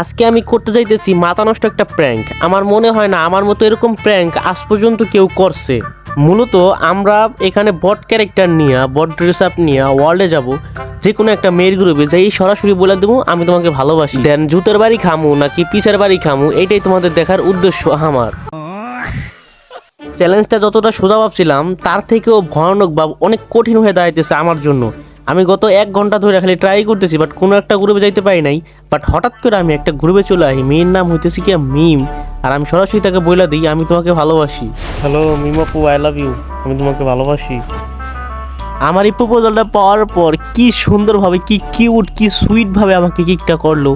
আজকে আমি করতে যাইতেছি মাথা নষ্ট একটা প্র্যাঙ্ক আমার মনে হয় না, আমার মতো এরকম প্র্যাঙ্ক আজ পর্যন্ত কেউ করছে। মূলত আমরা এখানে বট ক্যারেক্টার নিয়ে, বট ড্রেস আপ নিয়ে ওয়ার্ল্ডে যাব। যে কোনো একটা মেয়ের গ্রুপে যাই, সরাসরি বলে দেবো, আমি তোমাকে ভালোবাসি। দেন জুতের বাড়ি খামু নাকি পিসের বাড়ি খামু, এটাই তোমাদের দেখার উদ্দেশ্য আমার। চ্যালেঞ্জটা যতটা সোজা ভাবছিলাম, তার থেকেও ভয়ানক বা অনেক কঠিন হয়ে দাঁড়াইতেছে আমার জন্য। আমি গত এক ঘণ্টা ধরে খালি ট্রাই করতেছি বাট কোনো একটা গ্রুপে যাইতে পারি নাই। বাট হঠাৎ করে আমি একটা গ্রুপে চলে আসি, মেয়ের নাম হইতেছি কি মিম। আর আমি সরাসরি তাকে বইলা দিই, আমি তোমাকে ভালোবাসি। হ্যালো মিম আপু আই লাভ ইউ আমি তোমাকে ভালোবাসি। আমার এই প্রপোজালটা পাওয়ার পর কি সুন্দরভাবে, কি কিউট কি সুইটভাবে আমাকে কিকটা করল,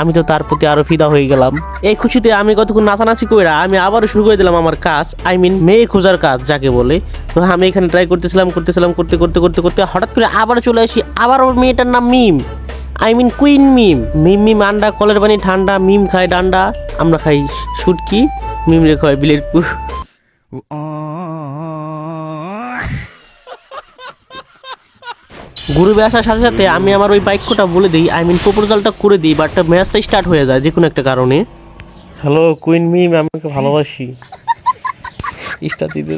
আমি তো তার প্রতি আরও ফিদা হয়ে গেলাম। এই খুশিতে আমি কতক্ষণ নাচানাচি কইরা আমি আবারও শুরু করে দিলাম আমার কাজ আই মিন মেয়ে খোঁজার কাজ যাকে বলে। তো আমি এখানে ট্রাই করতেছিলাম করতেছিলাম, করতে করতে করতে করতে হঠাৎ করে আবার চলে আসি আবার ওর মেয়েটার নাম মিম। আই মিন কুইন মিম। মিম মিম আন্ডা, কলের পানি ঠান্ডা, মিম খায় ডান্ডা, আমরা খাই শুটকি, মিম রে খায় বিলের পু গ্রুপে আসার সাথে সাথে আমি আমার ওই বাক্যটা বলে দিই আই মিন প্রপোজালটা করে দিই বাট ম্যাচটা স্টার্ট হয়ে যায় যে কোনো একটা কারণে। হ্যালো কুইন মিম আমি আমাকে ভালোবাসি। স্টার্ট দিতে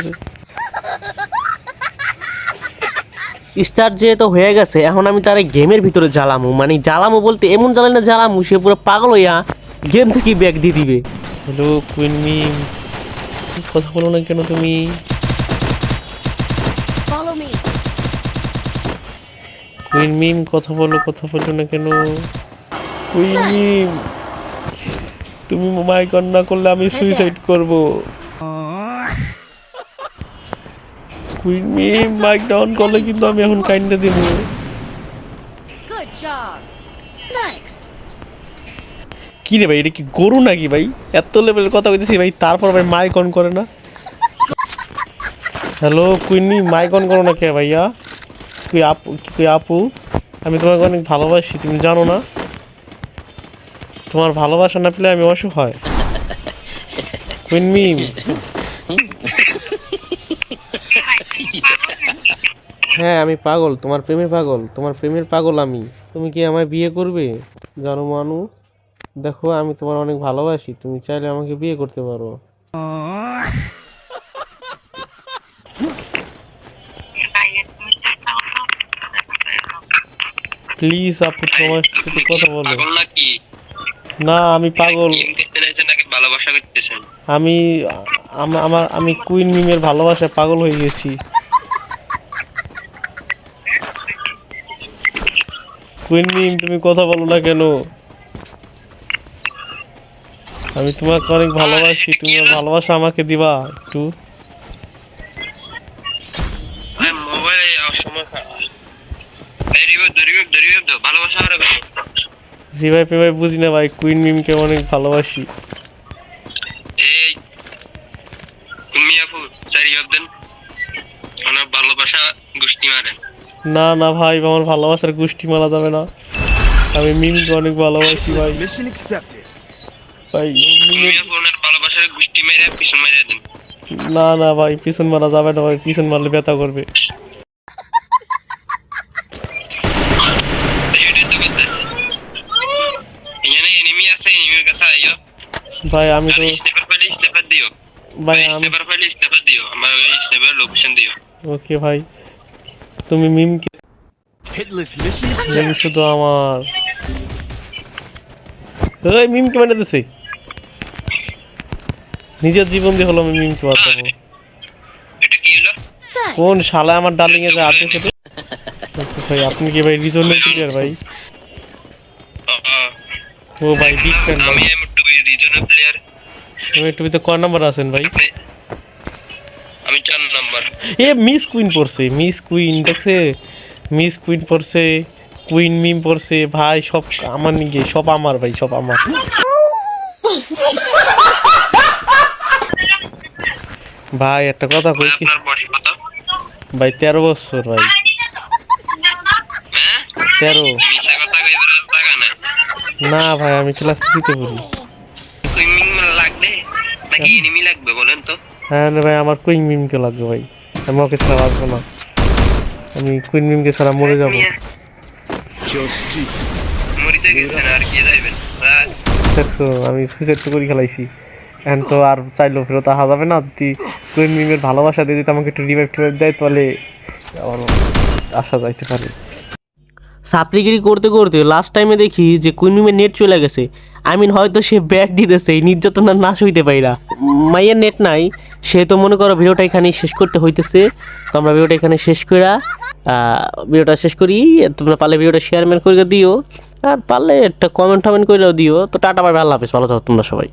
স্টার্ট যেহেতু হয়ে গেছে এখন আমি তার গেমের ভিতরে জ্বালামু। মানে জ্বালামু বলতে এমন জ্বালাই না জ্বালামু সে পুরো পাগল হইয়া গেম থেকে ব্যাগ দিয়ে দিবে। হ্যালো কুইন মিম কথা বলো না কেন তুমি? Follow me. কুইন মিম কথা বলো কথা বলো না কেন? কুইন মিম তুমি মাইক অন না করলে আমি সুইসাইড করব। কুইন মিম মাইক ডাউন করলে কিন্তু আমি এখন কাইন্ডে দেব. কি রে ভাই এটা কি গরু নাকি ভাই? এত লেভেলের কথা কইতেছি ভাই তারপর ভাই মাইক অন করে না। হ্যালো কুইন মাইক অন করো না কে ভাইয়া? তুই আপু তুই আপু? আমি তোমাকে অনেক ভালোবাসি, তুমি জানো না? তোমার ভালোবাসা না পেলে আমি অসহায় কুইন মিম হ্যাঁ আমি পাগল, তোমার প্রেমে পাগল, তোমার প্রেমের পাগল আমি। তুমি কি আমায় বিয়ে করবে? জানো মানু? দেখো, আমি তোমার অনেক ভালোবাসি, তুমি চাইলে আমাকে বিয়ে করতে পারো। প্লিজ আপু তোমার সাথে কথা বলো। পাগল নাকি? না আমি পাগল। ভালোবাসা করতেছেন? আমি আমার আমি কুইন মিমের ভালোবাসায় পাগল হয়ে গেছি। কুইন মিম তুমি কথা বলো না কেন? আমি তোমাকে অনেক ভালোবাসি তুমি ভালোবাসা আমাকে দিবা একটু। মোবাইলে সময় রিভাইভ রিভাইভ বুঝি না ভাই কুইন মিমকে অনেক ভালোবাসি। এই তুমি আপু চাই দেন। আমার ভালোবাসা গুষ্টি মারেন না না ভাই আমার ভালোবাসার গোষ্ঠী মারা যাবে না। আমি মিমকে অনেক ভালোবাসি ভাই। Mission accepted. ভাই তুমি মিমের ভালোবাসার গুষ্টি মেরে পিছন মেরে দেন। না না ভাই পিছন মারা যাবে না ভাই পিছন মারলে ব্যথা করবে। ভাই আমি তো স্নেপার পাইলে স্নেপার দিও। ভাই স্নেপার স্নেপার দিও। আমার ওই স্নেপার লোকেশন দিও। ওকে ভাই তুমি মিম accepted. শুধু আমার। এই মিম কে মেনে দিছে। নিজের জীবন দিয়ে হলো আমি মিমকে বাঁচাবো এটা কি হলো? কোন শালা আমার ডার্লিং এর আটকে সাথে ভাই আপনি কি ভাই রিজনের প্লেয়ার ভাই? ও, ভাই বিগ ফ্যান আমি রিজনাল প্লেয়ার তুমি একটু কয় নাম্বার আছেন ভাই? আমি চার নাম্বার এ মিস কুইন পড়ছে মিস কুইন দেখছে? মিস কুইন পড়ছে কুইন মিম পড়ছে ভাই সব আমার নিয়ে সব আমার ভাই সব আমার। ভাই একটা কথা কই কি? ভাই তেরো বছর ভাই। হ্যাঁ? তেরো। না ভাই আমি ক্লাস থ্রিতে পড়ি। নাকি এনিমি লাগবে বলেন তো। হ্যাঁ ভাই আমার কুইন মিমকে লাগবে ভাই। আমি ওকে ছাড়া বাঁচবো না। আমি কুইন মিমকে ছাড়া মরে যাব। মিয়া, Just G. মরিতে গেছেন আর কি যাইবেন দেখছ আমি সুইসাইড তো করে খেলাইছি। এখন তো আর চাইলেও ফেরত আসা যাবে না। যদি কুইন মিমের ভালোবাসা দিয়ে যদি আমাকে একটু রিভাইভ টিভাইভ দেয় তাহলে আমার আসা যাইতে পারে। সাপ্লিগিরি করতে করতে লাস্ট টাইমে দেখি যে কুইন মিমের নেট চলে গেছে। আই মিন হয়তো সে ব্যাগ দিতেছে নির্যাতন আর নাশ হইতে পাইরা মাইয়ের নেট নাই, সে তো মনে করো ভিডিওটা এখানে শেষ করতে হইতেছে। তো আমরা ভিডিওটা এখানে শেষ করা ভিডিওটা শেষ করি। তোমরা পারলে ভিডিওটা শেয়ার মেন করে দিও। আর পারলে একটা কমেন্ট টমেন্ট করেও দিও। তো টাটা বাই ভালো হাফেজ। ভালো থাকো তোমরা সবাই।